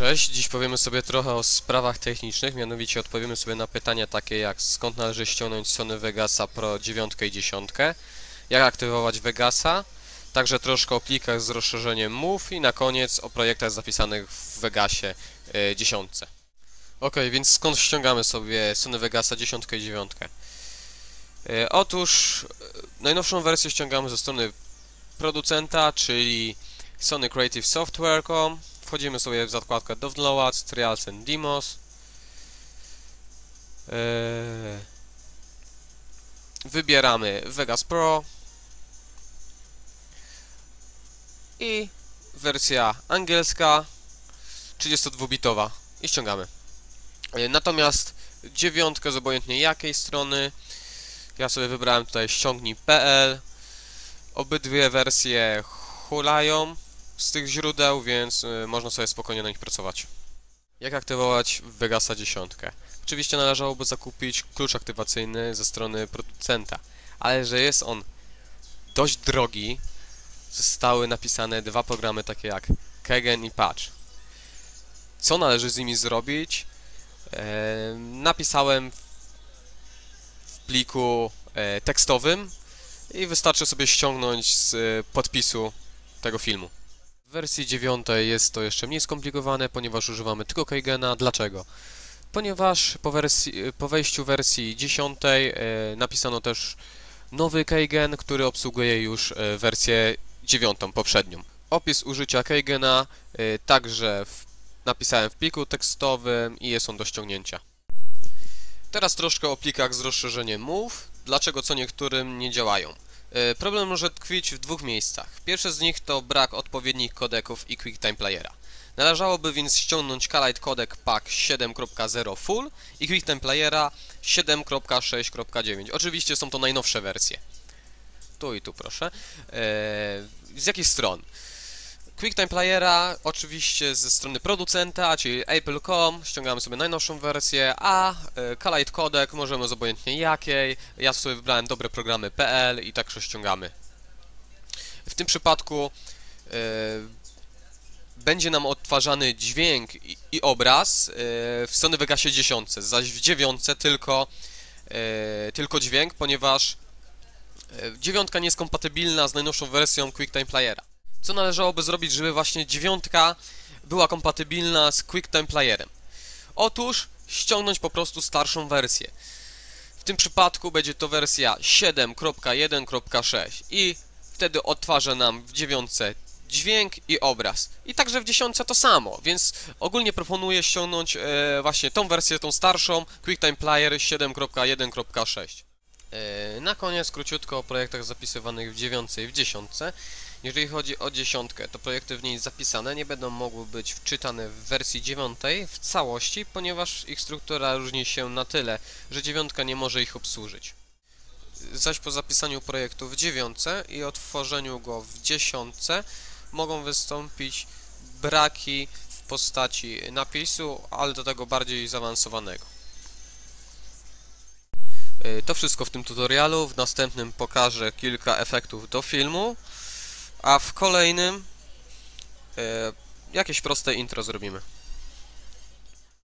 Cześć, dziś powiemy sobie trochę o sprawach technicznych, mianowicie odpowiemy sobie na pytania takie jak skąd należy ściągnąć Sony Vegasa Pro 9 i 10, jak aktywować Vegasa, także troszkę o plikach z rozszerzeniem Move i na koniec o projektach zapisanych w Vegasie y, 10. Ok, więc skąd ściągamy sobie Sony Vegasa 10 i 9? Y, otóż y, najnowszą wersję ściągamy ze strony producenta, czyli Sony Creative Software.com wchodzimy sobie w zakładkę Downloads, Trials and Demos. Eee, wybieramy Vegas Pro. I wersja angielska 32-bitowa i ściągamy. Eee, natomiast dziewiątkę z obojętnie jakiej strony ja sobie wybrałem tutaj ściągnij.pl obydwie wersje hulają z tych źródeł, więc y, można sobie spokojnie na nich pracować. Jak aktywować Vegasa 10? Oczywiście należałoby zakupić klucz aktywacyjny ze strony producenta, ale że jest on dość drogi, zostały napisane dwa programy takie jak Kegen i Patch. Co należy z nimi zrobić? E, napisałem w pliku e, tekstowym i wystarczy sobie ściągnąć z podpisu tego filmu. W wersji 9 jest to jeszcze mniej skomplikowane, ponieważ używamy tylko Keigena. Dlaczego? Ponieważ po, wersji, po wejściu wersji 10 e, napisano też nowy Keigen, który obsługuje już e, wersję 9, poprzednią. Opis użycia Keigena e, także w, napisałem w pliku tekstowym i jest on do ściągnięcia. Teraz troszkę o plikach z rozszerzeniem Move. Dlaczego co niektórym nie działają? E, Problem może tkwić w dwóch miejscach. Pierwsze z nich to brak odpowiednich kodeków i QuickTime Playera. Należałoby więc ściągnąć Kalite Codec Pack 7.0 Full i QuickTime Playera 7.6.9. Oczywiście są to najnowsze wersje. Tu i tu proszę. Eee, z jakich stron? QuickTime Playera oczywiście ze strony producenta, czyli Apple.com, ściągamy sobie najnowszą wersję, a e, Kalite Codec możemy z obojętnie jakiej. Ja sobie wybrałem dobre programy.pl i także ściągamy. W tym przypadku e, będzie nam odtwarzany dźwięk i, i obraz e, w Sony Vegasie 10, zaś w 9 tylko, tylko dźwięk, ponieważ dziewiątka nie jest kompatybilna z najnowszą wersją QuickTime Playera. Co należałoby zrobić, żeby właśnie dziewiątka była kompatybilna z QuickTime Playerem? Otóż ściągnąć po prostu starszą wersję. W tym przypadku będzie to wersja 7.1.6 i wtedy odtwarza nam w dziewiątce dźwięk i obraz. I także w dziesiątce to samo, więc ogólnie proponuję ściągnąć e, właśnie tą wersję, tą starszą QuickTime Player 7.1.6. E, na koniec króciutko o projektach zapisywanych w dziewiątce i w dziesiątce. Jeżeli chodzi o dziesiątkę, to projekty w niej zapisane nie będą mogły być wczytane w wersji dziewiątej w całości, ponieważ ich struktura różni się na tyle, że dziewiątka nie może ich obsłużyć. Zaś po zapisaniu projektu w dziewiątce i otworzeniu go w dziesiątce mogą wystąpić braki w postaci napisu, ale do tego bardziej zaawansowanego. Y, To wszystko w tym tutorialu. W następnym pokażę kilka efektów do filmu, a w kolejnym e, jakieś proste intro zrobimy.